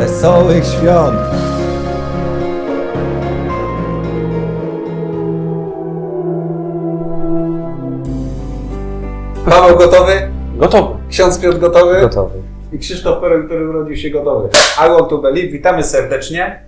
Wesołych świąt! Paweł gotowy? Gotowy. Ksiądz Piotr gotowy? Gotowy. I Krzysztof Peron, który urodził się gotowy. I want to believe. Witamy serdecznie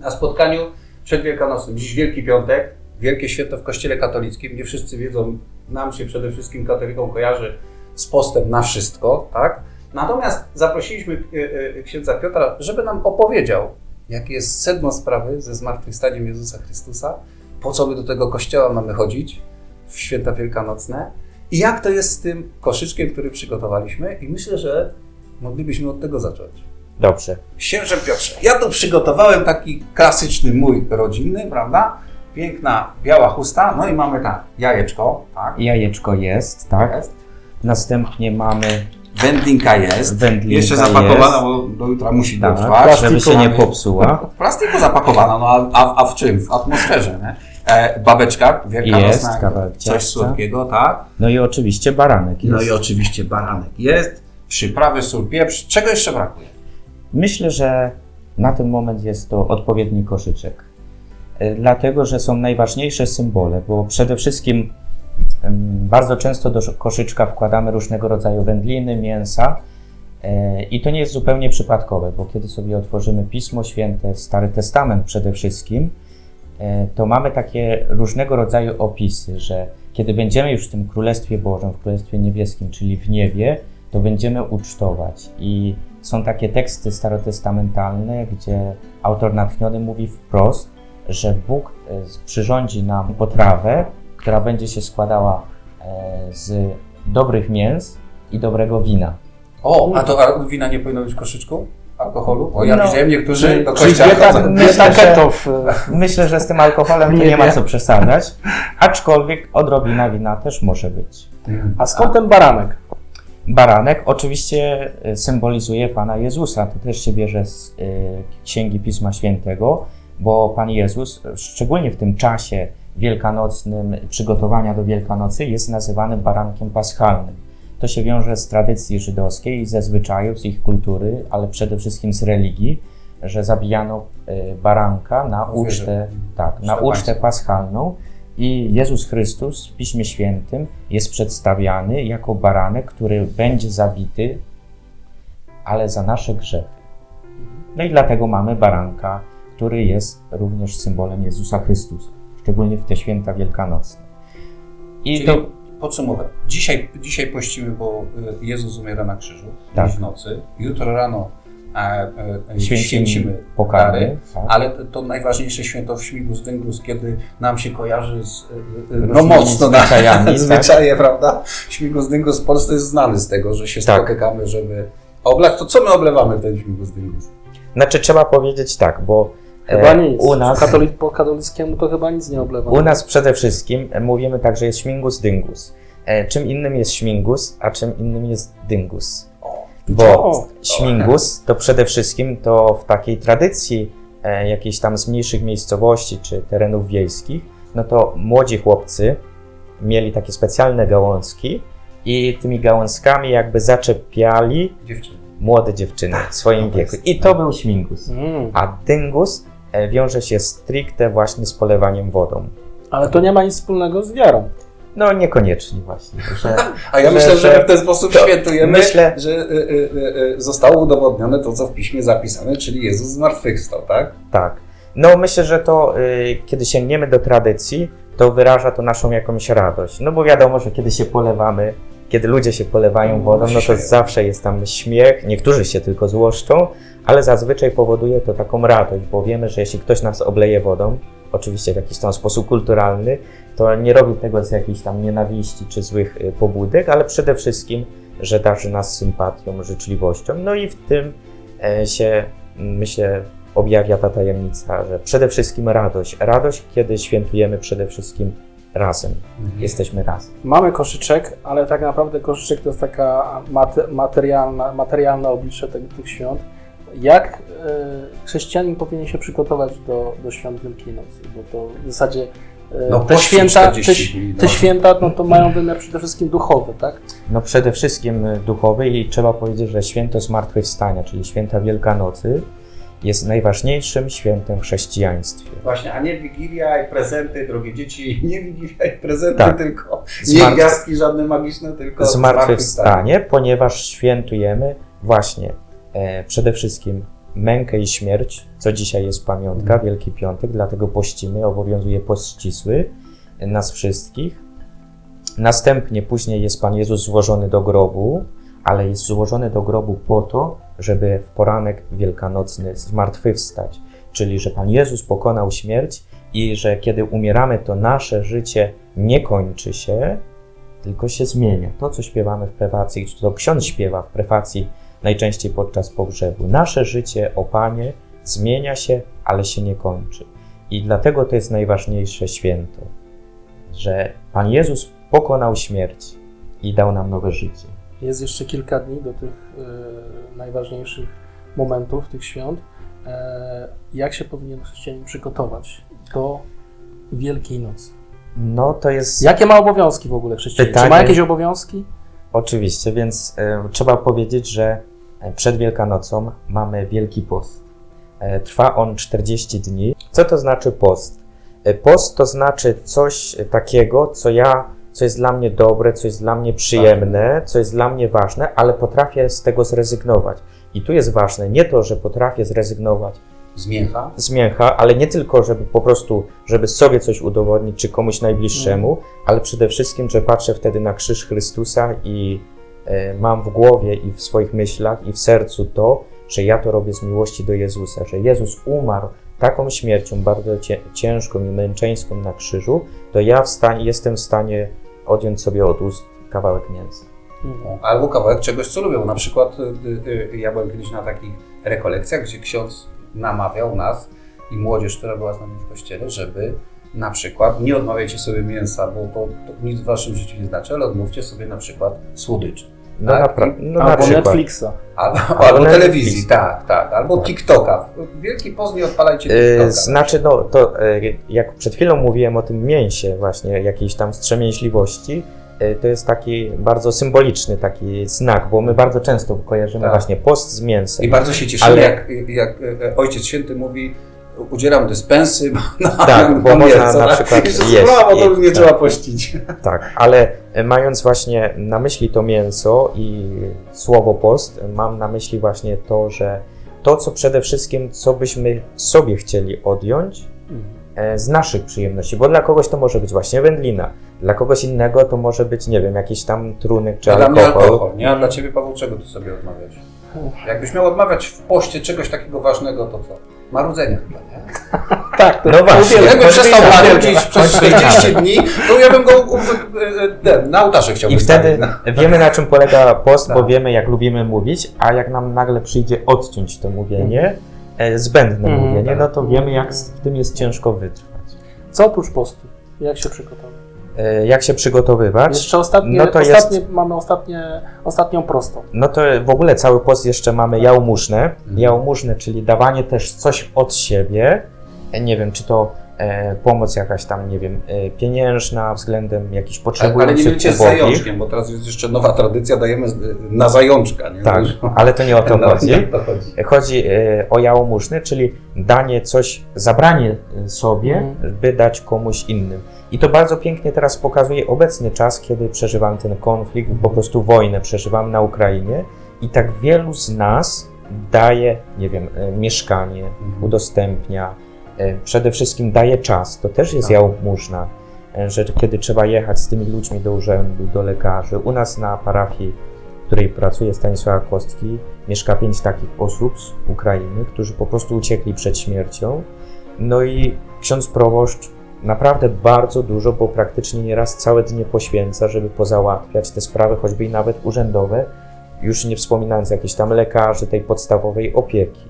na spotkaniu przedwielkanocnym. Dziś Wielki Piątek, wielkie święto w Kościele katolickim. Nie wszyscy wiedzą, nam się przede wszystkim katolikom kojarzy z postem na wszystko, tak? Natomiast zaprosiliśmy e, e, księdza Piotra, żeby nam opowiedział, jakie jest sedno sprawy ze zmartwychwstaniem Jezusa Chrystusa, po co my do tego kościoła mamy chodzić w święta wielkanocne i jak to jest z tym koszyczkiem, który przygotowaliśmy. I myślę, że moglibyśmy od tego zacząć. Dobrze. Księże Piotrze, ja tu przygotowałem taki klasyczny mój rodzinny, prawda? Piękna biała chusta, no i mamy tak, jajeczko, tak? Jajeczko jest, tak. Jest. Następnie mamy Wędlinka jest. Wędlinka Jeszcze zapakowana, jest. bo do jutra musi tak, dotrwać. żeby się nie popsuła. W plastiku zapakowana, no a, a, a w czym? W atmosferze, nie? E, babeczka wielkanocna, Jest, coś słodkiego, tak? No i oczywiście baranek jest. No i oczywiście baranek jest, przyprawy, sól, pieprz. Czego jeszcze brakuje? Myślę, że na ten moment jest to odpowiedni koszyczek. E, Dlatego, że są najważniejsze symbole, bo przede wszystkim bardzo często do koszyczka wkładamy różnego rodzaju wędliny, mięsa. E, I to nie jest zupełnie przypadkowe, bo kiedy sobie otworzymy Pismo Święte, Stary Testament przede wszystkim, e, to mamy takie różnego rodzaju opisy, że kiedy będziemy już w tym Królestwie Bożym, w Królestwie Niebieskim, czyli w niebie, to będziemy ucztować. I są takie teksty starotestamentalne, gdzie autor natchniony mówi wprost, że Bóg e, przyrządzi nam potrawę, która będzie się składała e, z dobrych mięs i dobrego wina. O, a to a wina nie powinno być w koszyczku? Alkoholu? Bo ja No. widziałem niektórzy do kościoła dieta, Myślę, że- Myślę, że z tym alkoholem to Nie nie ma co przesadzać, aczkolwiek odrobina wina też może być. A skąd ten baranek? Baranek oczywiście e, symbolizuje Pana Jezusa. To też się bierze z e, Księgi Pisma Świętego, bo Pan Jezus, szczególnie w tym czasie wielkanocnym, przygotowania do Wielkanocy, jest nazywany barankiem paschalnym. To się wiąże z tradycji żydowskiej ze zwyczajów, z ich kultury, ale przede wszystkim z religii, że zabijano e, baranka na ucztę, tak, na Ucztę paschalną. I Jezus Chrystus w Piśmie Świętym jest przedstawiany jako baranek, który będzie zabity, ale za nasze grzechy. No i dlatego mamy baranka, który jest również symbolem Jezusa Chrystusa, szczególnie w te święta wielkanocne. I Czyli to podsumować. Dzisiaj, dzisiaj pościmy, bo y, Jezus umiera na krzyżu Tak. w nocy. Jutro rano e, e, święcimy święcimy pokarmy. dary. Tak. Ale to, to najważniejsze święto w Śmigus Dyngus, kiedy nam się kojarzy z, y, y, no mocno na zwyczajami, tak. zwyczaje, prawda? Śmigus Dyngus w Polsce jest znany z tego, że się Tak. spotykamy, żeby oblać. To co my oblewamy w ten Śmigus Dyngus? Znaczy trzeba powiedzieć tak, bo Chyba e, nic. u nas Katoli- po katolickiemu to chyba nic nie oblewam. U nas przede wszystkim e, mówimy tak, że jest śmigus dyngus. E, czym innym jest śmigus, a czym innym jest dyngus. O, Bo śmigus to przede wszystkim to w takiej tradycji jakiejś tam z mniejszych miejscowości czy terenów wiejskich, no to młodzi chłopcy mieli takie specjalne gałązki i tymi gałązkami jakby zaczepiali dziewczyny. młode dziewczyny w swoim to wieku. I to był śmigus. Mm. A dyngus wiąże się stricte właśnie z polewaniem wodą. Ale to nie ma nic wspólnego z wiarą. No niekoniecznie właśnie, że A ja Że- myślę, że, w ten sposób to świętujemy, myślę- że y, y, y, zostało udowodnione to, co w piśmie zapisane, czyli Jezus zmartwychwstał, tak? tak. No myślę, że to y, kiedy sięgniemy do tradycji, to wyraża to naszą jakąś radość. No bo wiadomo, że kiedy się polewamy, kiedy ludzie się polewają No, wodą, no to zawsze jest tam śmiech, niektórzy się tylko złoszczą, ale zazwyczaj powoduje to taką radość, bo wiemy, że jeśli ktoś nas obleje wodą, oczywiście w jakiś tam sposób kulturalny, to nie robi tego z jakiejś tam nienawiści czy złych y, pobudek, ale przede wszystkim, że darzy nas sympatią, życzliwością. No i w tym e, się, myślę, objawia ta tajemnica, że przede wszystkim radość. Radość, kiedy świętujemy przede wszystkim razem. Jesteśmy razem. Mamy koszyczek, ale tak naprawdę koszyczek to jest taka mate- materialna, materialne oblicze tych, tych świąt. Jak e, chrześcijanin powinien się przygotować do, do świąt Wielkiej Nocy? Bo to w zasadzie e, No, te święta, te, 40 dni, no. te święta no, to mają wymiar przede wszystkim duchowy, tak? No przede wszystkim duchowy i trzeba powiedzieć, że święto Zmartwychwstania, czyli święta Wielkanocy, jest najważniejszym świętem w chrześcijaństwie. Właśnie, a nie Wigilia i prezenty, drogie dzieci, nie Wigilia i prezenty, Tak. tylko nie Zmartw- gwiazdki żadne magiczne, tylko Zmartwychwstanie, ponieważ świętujemy właśnie e, przede wszystkim mękę i śmierć, co dzisiaj jest pamiątka, Wielki Piątek, dlatego pościmy, obowiązuje post ścisły nas wszystkich. Następnie później jest Pan Jezus złożony do grobu, ale jest złożony do grobu po to, żeby w poranek wielkanocny zmartwychwstać. Czyli, że Pan Jezus pokonał śmierć i że kiedy umieramy, to nasze życie nie kończy się, tylko się zmienia. To, co śpiewamy w prefacji, to ksiądz śpiewa w prefacji najczęściej podczas pogrzebu. Nasze życie, o Panie, zmienia się, ale się nie kończy. I dlatego to jest najważniejsze święto, że Pan Jezus pokonał śmierć i dał nam nowe życie. Jest jeszcze kilka dni do tych e, najważniejszych momentów, tych świąt. E, jak się powinien chrześcijanin przygotować do Wielkiej Nocy? No to jest Jakie ma obowiązki w ogóle chrześcijanin? Czy ma Pytanie- jakieś obowiązki? oczywiście, więc e, trzeba powiedzieć, że przed Wielkanocą mamy Wielki Post. Trwa on 40 dni. Co to znaczy post? Post to znaczy coś takiego, co ja, co jest dla mnie dobre, co jest dla mnie przyjemne, co jest dla mnie ważne, ale potrafię z tego zrezygnować. I tu jest ważne nie to, że potrafię zrezygnować Zmiecha. z mięcha, ale nie tylko, żeby po prostu, żeby sobie coś udowodnić, czy komuś najbliższemu, ale przede wszystkim, że patrzę wtedy na krzyż Chrystusa i e, mam w głowie i w swoich myślach i w sercu to, że ja to robię z miłości do Jezusa, że Jezus umarł taką śmiercią bardzo cię, ciężką i męczeńską na krzyżu, to ja w stanie, jestem w stanie odjąć sobie od ust kawałek mięsa. Mhm. Albo kawałek czegoś, co lubią. Na przykład y, y, ja byłem kiedyś na takich rekolekcjach, gdzie ksiądz namawiał nas i młodzież, która była z nami w kościele, żeby na przykład nie odmawiajcie sobie mięsa, bo to, to nic w waszym życiu nie znaczy, ale odmówcie sobie na przykład słodyczy. No, Tak? napra- no na Albo przykład. Netflixa. Albo, Albo albo Netflix. telewizji, tak, tak. Albo TikToka. Wielki post nie odpalajcie TikToka. E, Znaczy, no to e, jak przed chwilą mówiłem o tym mięsie, właśnie jakiejś tam wstrzemięźliwości, e, to jest taki bardzo symboliczny taki znak, bo my bardzo często kojarzymy Tak. właśnie post z mięsem. I bardzo się cieszymy, Ale- jak, jak e, Ojciec Święty mówi udzielam dyspensy, bo na, Tak, bo na można mięso, na przykład jeść. brawo, to już nie Tak. trzeba pościć. Tak, ale mając właśnie na myśli to mięso i słowo post, mam na myśli właśnie to, że to, co przede wszystkim, co byśmy sobie chcieli odjąć, Mhm. e, z naszych przyjemności, bo dla kogoś to może być właśnie wędlina, dla kogoś innego to może być, nie wiem, jakiś tam trunek czy Czy dla mnie alkohol. alkohol, nie? A dla Ciebie, Paweł, czego Ty sobie odmawiasz? Jakbyś miał odmawiać w poście czegoś takiego ważnego, to co? Marudzenia chyba, nie? Tak, to No właśnie. Jakby przestał tak. marudzić przez Choćby 40 dni, to ja bym go u- u- e, e, na ołtarze chciałbym I wtedy stawić, no. wiemy, na czym polega post, Tak. bo wiemy, jak lubimy mówić, a jak nam nagle przyjdzie odciąć to mówienie, e, zbędne Mhm. mówienie, no to wiemy, jak z- w tym jest ciężko wytrwać. Co oprócz postu? Jak się przygotować? E, Jak się przygotowywać? Jeszcze ostatnie, No to ostatnie jest- mamy ostatnie, ostatnią prostą. No to w ogóle cały post jeszcze mamy jałmużnę. Mhm. Jałmużnę, czyli dawanie też coś od siebie. E, Nie wiem, czy to e, pomoc jakaś tam, nie wiem, e, pieniężna względem jakichś Ale, ale nie potrzebujących wiecie z zajączkiem, bo teraz jest jeszcze nowa tradycja, dajemy na zajączka, nie? Tak, ale to nie o to no, chodzi. to chodzi. Chodzi e, o jałmużnę, czyli danie coś, zabranie e, sobie, Mhm. by dać komuś innym. I to bardzo pięknie teraz pokazuje obecny czas, kiedy przeżywamy ten konflikt, po prostu wojnę przeżywamy na Ukrainie i tak wielu z nas daje, nie wiem, e, mieszkanie, Mhm. udostępnia, e, przede wszystkim daje czas. To też jest Tak. jałmużna, e, że kiedy trzeba jechać z tymi ludźmi do urzędu, do lekarzy. U nas na parafii, w której pracuje Stanisława Kostki, mieszka pięć takich osób z Ukrainy, którzy po prostu uciekli przed śmiercią. No i ksiądz proboszcz naprawdę bardzo dużo, bo praktycznie nieraz całe dnie poświęca, żeby pozałatwiać te sprawy, choćby i nawet urzędowe, już nie wspominając jakichś tam lekarzy, tej podstawowej opieki.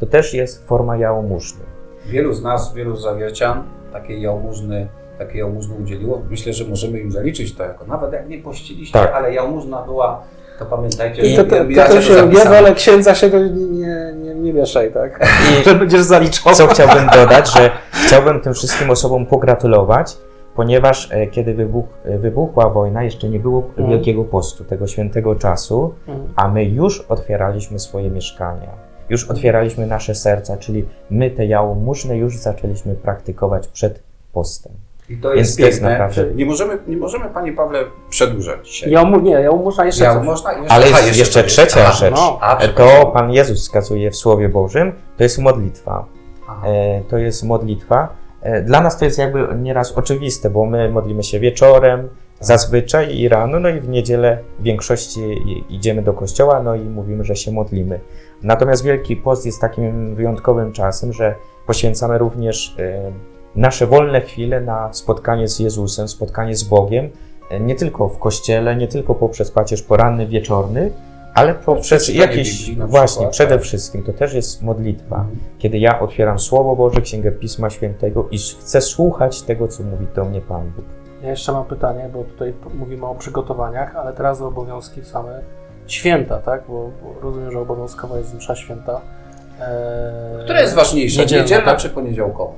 To też jest forma jałmużny. Wielu z nas, wielu zawiercian takiej jałmużny, takiej jałmużny udzieliło. Myślę, że możemy im zaliczyć to jako, nawet jak nie pościliście, Tak. ale jałmużna była, to pamiętajcie, I że to, to, ja to, się, ja wolę księdza się to nie, nie, nie, nie mieszaj, tak? I Że będziesz zaliczał. co chciałbym dodać, że chciałbym tym wszystkim osobom pogratulować, ponieważ e, kiedy wybuch, e, wybuchła wojna, jeszcze nie było Mhm. Wielkiego Postu, tego świętego czasu, Mhm. a my już otwieraliśmy swoje mieszkania, już otwieraliśmy nasze serca, czyli my te jałmużny już zaczęliśmy praktykować przed postem. I to Więc jest to jest piękne. naprawdę- Nie możemy, nie możemy, Panie Pawle, przedłużać dzisiaj. Ja mu, nie, ja mu można jeszcze Ja, coś. można, jeszcze, Ale jest jeszcze trzecia rzecz. no. A, E, To. Pan Jezus wskazuje w Słowie Bożym, to jest modlitwa. E, To jest modlitwa. E, Dla nas to jest jakby nieraz oczywiste, bo my modlimy się wieczorem, zazwyczaj i rano, no i w niedzielę w większości idziemy do kościoła, no i mówimy, że się modlimy. Natomiast Wielki Post jest takim wyjątkowym czasem, że poświęcamy również e, nasze wolne chwile na spotkanie z Jezusem, spotkanie z Bogiem, nie tylko w kościele, nie tylko poprzez pacierz poranny, wieczorny, ale poprzez Biblii na właśnie, przykład, przede tak. wszystkim, to też jest modlitwa Mhm. kiedy ja otwieram Słowo Boże, Księgę Pisma Świętego i chcę słuchać tego, co mówi do mnie Pan Bóg. Ja jeszcze mam pytanie, bo tutaj mówimy o przygotowaniach, ale teraz o obowiązki same święta, tak? Bo, bo rozumiem, że obowiązkowa jest msza święta. Eee, Która jest ważniejsza, niedzielna, niedzielna tak? czy poniedziałkowa?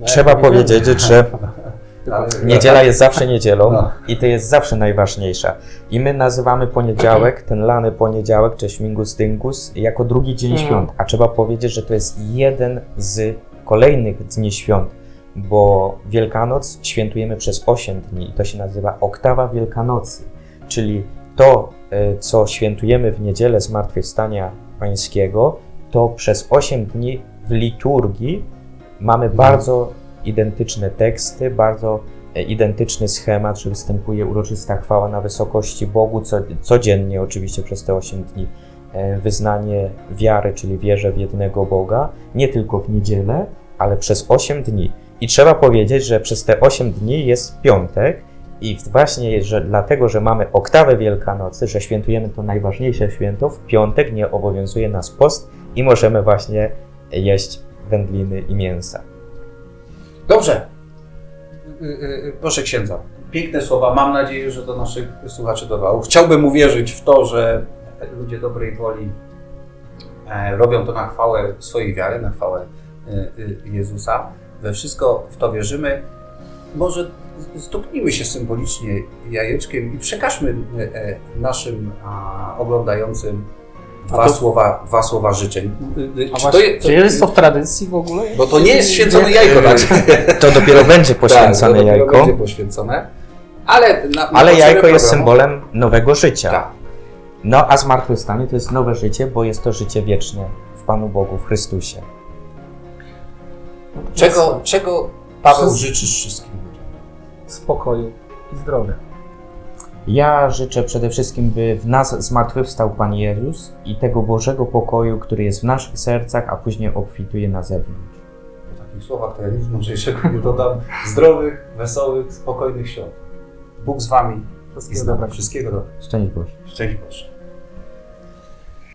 No, Trzeba powiedzieć, że Ale- niedziela jest zawsze niedzielą No. i to jest zawsze najważniejsza. I my nazywamy poniedziałek, ten lany poniedziałek, czy Śmigus Dyngus, jako drugi dzień Mhm. świąt. A trzeba powiedzieć, że to jest jeden z kolejnych dni świąt, bo Wielkanoc świętujemy przez 8 dni i to się nazywa oktawa Wielkanocy, czyli to, e, co świętujemy w niedzielę Zmartwychwstania Pańskiego, to przez 8 dni w liturgii mamy bardzo identyczne teksty, bardzo e, identyczny schemat, że występuje uroczysta chwała na wysokości Bogu, co, codziennie oczywiście przez te 8 dni e, wyznanie wiary, czyli wierzę w jednego Boga, nie tylko w niedzielę, ale przez 8 dni. I trzeba powiedzieć, że przez te 8 dni jest piątek i właśnie że dlatego, że mamy oktawę Wielkanocy, że świętujemy to najważniejsze święto, w piątek nie obowiązuje nas post i możemy właśnie jeść wędliny i mięsa. Dobrze. Y, y, y, Proszę księdza. Piękne słowa. Mam nadzieję, że do naszych słuchaczy dotarło. Chciałbym uwierzyć w to, że ludzie dobrej woli e, robią to na chwałę swojej wiary, na chwałę y, y, Jezusa. We wszystko w to wierzymy. Może stuknijmy się symbolicznie jajeczkiem i przekażmy e, e, naszym oglądającym dwa, to- słowa, dwa słowa życzeń. Y, y, Czy to je, czy jest to w tradycji w ogóle? bo to nie jest święcone jajko, tak? To dopiero będzie poświęcone tak, to jajko, będzie poświęcone. Ale, na, na ale jajko jest programu- symbolem nowego życia. Tak. No a zmartwychwstanie to jest nowe życie, bo jest to życie wieczne w Panu Bogu, w Chrystusie. Czego, czego Paweł życzysz wszystkim ludziom? Spokoju i zdrowia. Ja życzę przede wszystkim, by w nas zmartwychwstał Pan Jezus i tego Bożego pokoju, który jest w naszych sercach, a później obfituje na zewnątrz. Po takich słowach to ja nic mądrzejszego nie dodam. Zdrowych, wesołych, spokojnych świąt. Bóg z Wami i Wszystkiego dobrego. Wszystkiego dobrego. Szczęść Boże. Szczęść Boże.